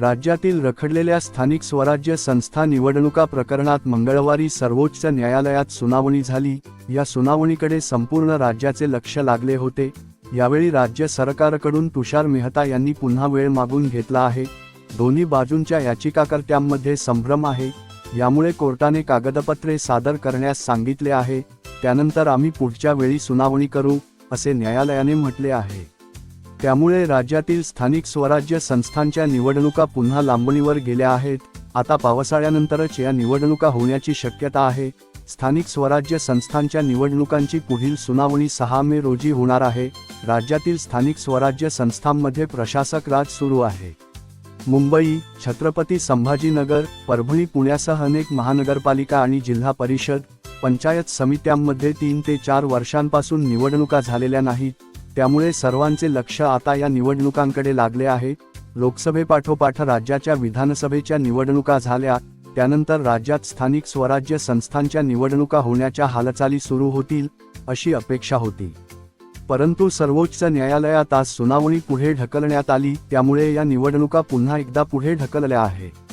राज्यातील रखडलेल्या स्थानिक स्वराज्य संस्था निवडणुका प्रकरणात मंगळवारी सर्वोच्च न्यायालयात सुनावणी झाली. या सुनावणीकडे संपूर्ण राज्याचे लक्ष लागले होते. यावेळी राज्य सरकारकडून तुषार मेहता यांनी पुन्हा वेळ मागून घेतला आहे. दोन्ही बाजूंच्या याचिकाकर्त्यांमध्ये संभ्रम आहे. यामुळे कोर्टाने कागदपत्रे सादर करण्यास सांगितले आहे. त्यानंतर आम्ही पुढच्या वेळी सुनावणी करू असे न्यायालयाने म्हटले आहे. त्यामुळे राज्यातील स्थानिक स्वराज्य संस्थांच्या निवडणुका पुन्हा लांबणीवर गेल्या आहेत. आता पावसाळ्यानंतरच या निवडणुका होण्याची शक्यता आहे. स्थानिक स्वराज्य संस्थांच्या निवडणुकांची पुढील सुनावणी सहा मे रोजी होणार आहे. राज्यातील स्थानिक स्वराज्य संस्थांमध्ये प्रशासक राज सुरू आहे. मुंबई छत्रपती संभाजीनगर परभणी पुण्यासह अनेक महानगरपालिका आणि जिल्हा परिषद पंचायत समित्यांमध्ये तीन ते चार वर्षांपासून निवडणुका झालेल्या नाहीत. त्यामुळे सर्वांचे लक्ष आता या निवडणुकांकडे लागले आहे. लोकसभेपाठोपाठ राज्याच्या विधानसभेच्या निवडणुका झाल्या त्यानंतर राज्यात स्थानिक स्वराज्य संस्थांच्या निवडणुका होण्याच्या हालचाली सुरू होतील अशी अपेक्षा होती. परंतु सर्वोच्च न्यायालयात आज सुनावणी पुढे ढकलण्यात आली त्यामुळे या निवडणुका पुन्हा एकदा पुढे ढकलल्या आहे